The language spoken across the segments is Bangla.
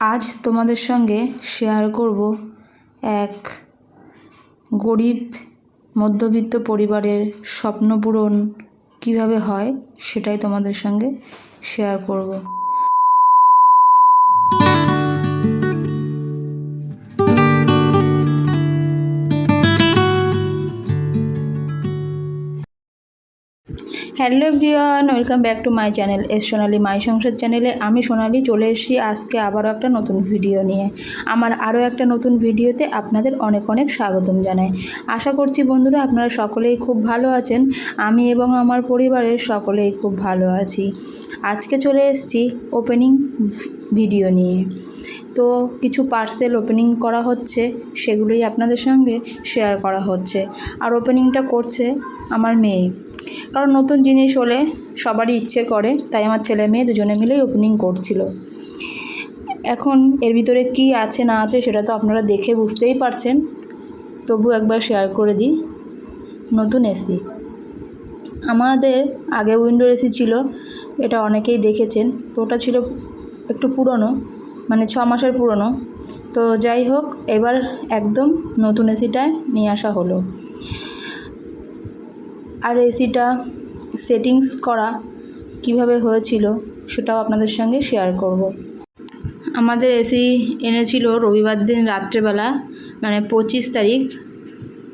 আজ তোমাদের সঙ্গে শেয়ার করব এক গরিব, মধ্যবিত্ত পরিবারের স্বপ্ন পূরণ কীভাবে হয় সেটাই তোমাদের সঙ্গে শেয়ার করব। Hello everyone, welcome back to my channel S Sonali my Sansar চ্যানেলে আমি সোনালি চলে এসেছি আজকে আবারও একটা নতুন ভিডিও নিয়ে। আমার আরও একটা নতুন ভিডিওতে আপনাদের অনেক অনেক স্বাগতম জানাই। আশা করছি বন্ধুরা আপনারা সকলেই খুব ভালো আছেন, আমি এবং আমার পরিবারের সকলেই খুব ভালো আছি। আজকে চলে এসেছি ওপেনিং ভিডিও নিয়ে। তো কিছু পার্সেল ওপেনিং করা হচ্ছে, সেগুলোই আপনাদের সঙ্গে শেয়ার করা হচ্ছে। আর ওপেনিংটা করছে আমার মেয়ে। কারণ নতুন জিনিস হলে সবারই ইচ্ছে করে, তাই আমার ছেলে মেয়ে দুজনে মিলেই ওপেনিং করছিল। এখন এর ভিতরে কি আছে, না আছে, সেটা তো আপনারা দেখে বুঝতেই পারছেন। তবু একবার শেয়ার করে দিই। নতুন এসি আমাদের আগে উইন্ডো এসি ছিল, এটা অনেকেই দেখেছেন। তো ওটা ছিল একটু পুরনো মানে ছ মাসের পুরনো। তো যাই হোক, এবার একদম নতুন এসিটায় নিয়ে আসা হলো। আর এসিটা সেটিংস করা কীভাবে হয়েছিল সেটাও আপনাদের সঙ্গে শেয়ার করব। আমাদের এসি এনেছিল রবিবার দিন রাত্রেবেলা মানে পঁচিশ তারিখ,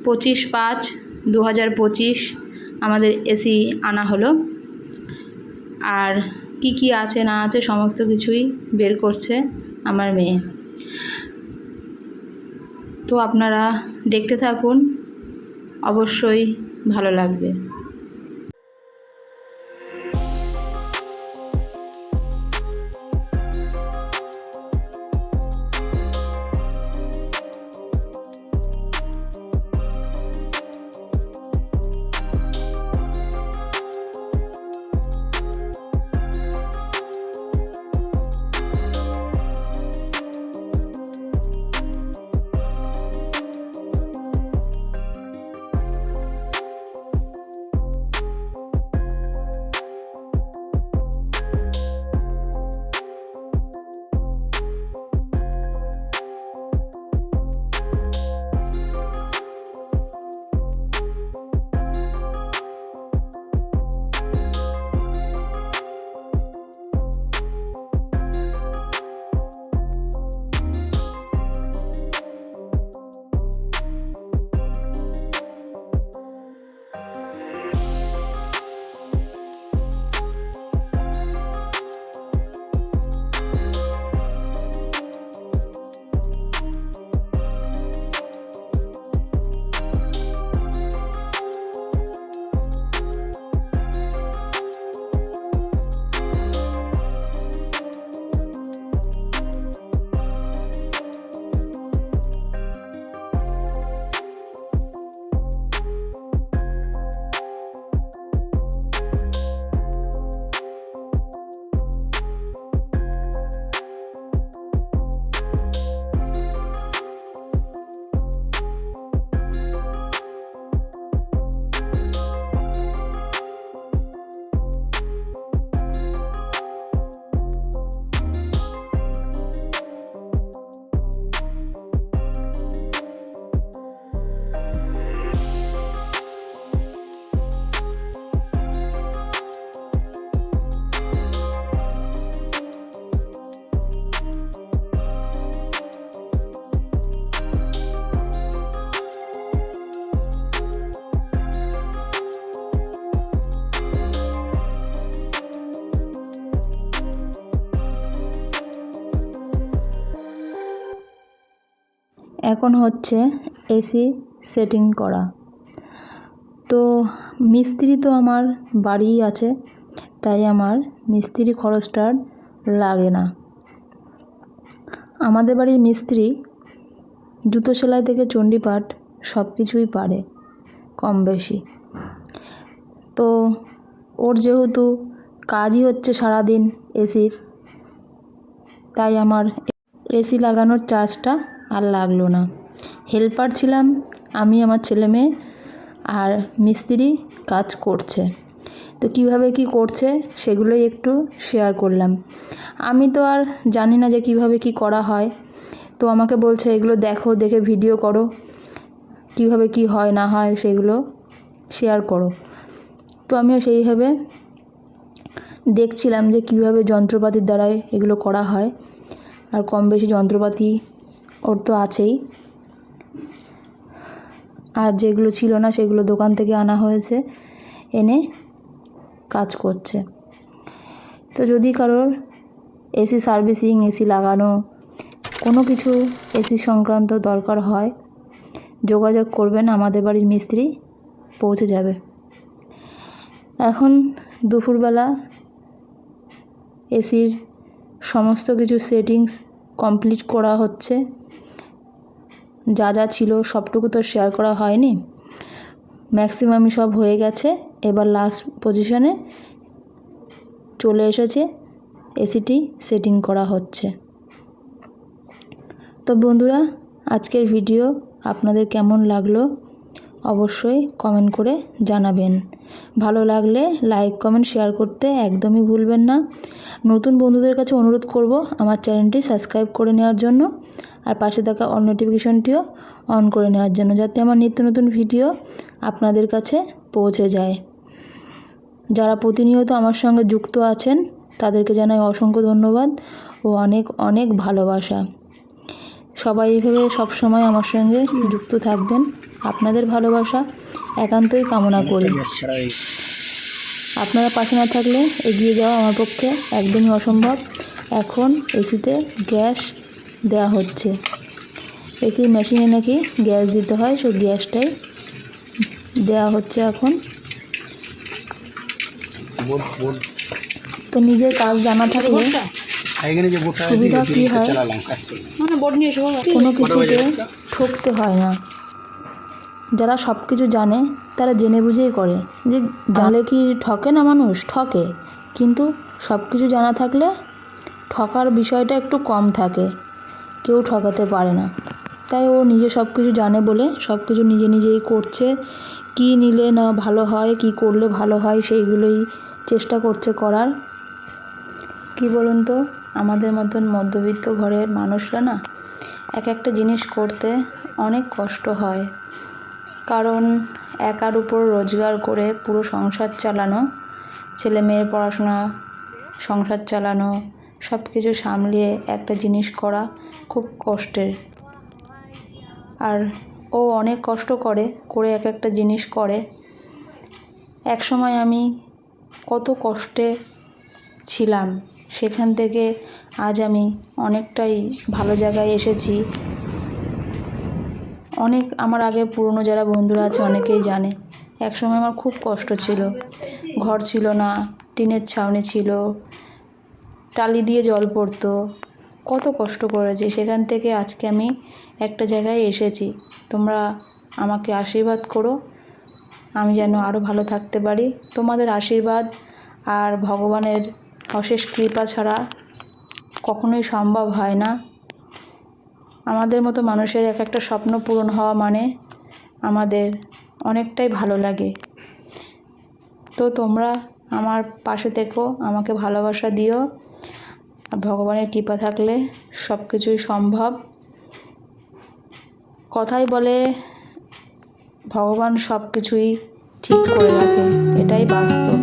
পঁচিশ পাঁচ দু আমাদের এসি আনা হলো। আর কি কি আছে, না আছে, সমস্ত কিছুই বের করছে আমার মেয়ে। তো আপনারা দেখতে থাকুন, অবশ্যই ভালো লাগবে। এখন হচ্ছে এসি সেটিং করা। তো মিস্ত্রি তো আমার বাড়িই আছে, তাই আমার মিস্ত্রি খরচটা লাগে না। আমাদের বাড়ির মিস্ত্রি জুতো সেলাই থেকে চণ্ডীপাঠ সব কিছুই পারে, কম বেশি। তো ওর যেহেতু কাজই হচ্ছে সারাদিন এসির তাই আমার এসি লাগানোর চার্জটা আর লাগল না। হেল্পার ছিলাম আমি, আমার ছেলে মেয়ে আর মিস্ত্রি কাজ করছে। তো কীভাবে কি করছে সেগুলোই একটু শেয়ার করলাম। আমি তো আর জানি না যে কীভাবে কি করা হয়। তো আমাকে বলছে, এগুলো দেখো, দেখে ভিডিও করো। কীভাবে কি হয়, না হয়, সেগুলো শেয়ার করো। তো আমিও সেইভাবে দেখছিলাম যে কীভাবে যন্ত্রপাতির দ্বারাই এগুলো করা হয়। আর কম বেশি যন্ত্রপাতি ওর তো আছেই। আর যেগুলো ছিল না, সেগুলো দোকান থেকে আনা হয়েছে, এনে কাজ করছে। তো যদি কারোর এসি সার্ভিসিং, এসি লাগানো, কোনো কিছু এসি সংক্রান্ত দরকার হয়, যোগাযোগ করবেন, আমাদের বাড়ির মিস্ত্রি পৌঁছে যাবে। এখন দুপুরবেলা এসির সমস্ত কিছু সেটিংস কমপ্লিট করা হচ্ছে। যা যা ছিল সবটুকু তো শেয়ার করা হয়নি। ম্যাক্সিমামই সব হয়ে গেছে। এবার লাস্ট পজিশনে চলে এসেছে এসিটি সেটিং করা হচ্ছে। তো বন্ধুরা, আজকের ভিডিও আপনাদের কেমন লাগল অবশ্যই কমেন্ট করে জানাবেন। ভালো লাগলে লাইক কমেন্ট শেয়ার করতে একদমই ভুলবেন না। নতুন বন্ধুদের কাছে অনুরোধ করব আমার চ্যানেলটি সাবস্ক্রাইব করে নেওয়ার জন্য। আর পাশে থাকা অল নোটিফিকেশনটিও অন করে নেওয়ার জন্য যাতে আমার নিত্য নতুন ভিডিও আপনাদের কাছে পৌঁছে যায়। যারা প্রতিনিয়ত আমার সঙ্গে যুক্ত আছেন, তাদেরকে জানাই অসংখ্য ধন্যবাদ ও অনেক অনেক ভালোবাসা। সবাই এইভাবে সবসময় আমার সঙ্গে যুক্ত থাকবেন। আপনাদের ভালোবাসা একান্তই কামনা করি। আপনারা পাশে না থাকলে এগিয়ে যাওয়া আমার পক্ষে একদমই অসম্ভব। এখন এসিতে গ্যাস দেওয়া হচ্ছে। এসি মেশিনে নাকি গ্যাস দিতে হয় সেই গ্যাসটাই দেওয়া হচ্ছে এখন। তো নিজের কাজ জানা থাকলে এখানে যে বোর্ডটা সুবিধা কি হয়? মানে কোনো কিছুতে ঠকতে হয় না। যারা সব কিছু জানে তারা জেনে বুঝেই করে যে জানলে কি ঠকে না মানুষ? ঠকে। কিন্তু সব কিছু জানা থাকলে ঠকার বিষয়টা একটু কম থাকে। কেউ ঠকাতে পারে না। তাই ও নিজে সব কিছু জানে বলে সব কিছু নিজে নিজেই করছে। কি নিলে না ভালো হয়, কি করলে ভালো হয় সেইগুলোই চেষ্টা করছে করার। কি বলুন তো, আমাদের মতন মধ্যবিত্ত ঘরের মানুষরা না এক একটা জিনিস করতে অনেক কষ্ট হয়। কারণ একার উপর রোজগার করে পুরো সংসার চালানো, ছেলে মেয়ের পড়াশোনা, সংসার চালানো সব কিছু সামলিয়ে একটা জিনিস করা খুব কষ্টের। আর ও অনেক কষ্ট করে করে এক একটা জিনিস করে। এক সময় আমি কত কষ্টে ছিলাম, সেখান থেকে আজ আমি অনেকটাই ভালো জায়গায় এসেছি। অনেক আমার আগে পুরনো যারা বন্ধুরা আছে অনেকেই জানে, একসময় আমার খুব কষ্ট ছিল। ঘর ছিল না, টিনের ছাউনি ছিল টালি দিয়ে জল পড়তো। কত কষ্ট করেছি। সেখান থেকে আজকে আমি একটা জায়গায় এসেছি। তোমরা আমাকে আশীর্বাদ করো। আমি যেন আরও ভালো থাকতে পারি। তোমাদের আশীর্বাদ আর ভগবানের অশেষ কৃপা ছাড়া কখনোই সম্ভব হয় না। আমাদের মতো মানুষের এক একটা স্বপ্ন পূরণ হওয়া মানে আমাদের অনেকটাই ভালো লাগে। তো তোমরা আমার পাশে থেকো, আমাকে ভালোবাসা দিও। আর ভগবানের কৃপা থাকলে সব কিছুই সম্ভব। কথাই বলে, ভগবান সব কিছুই ঠিক করে রাখে, এটাই বাস্তব।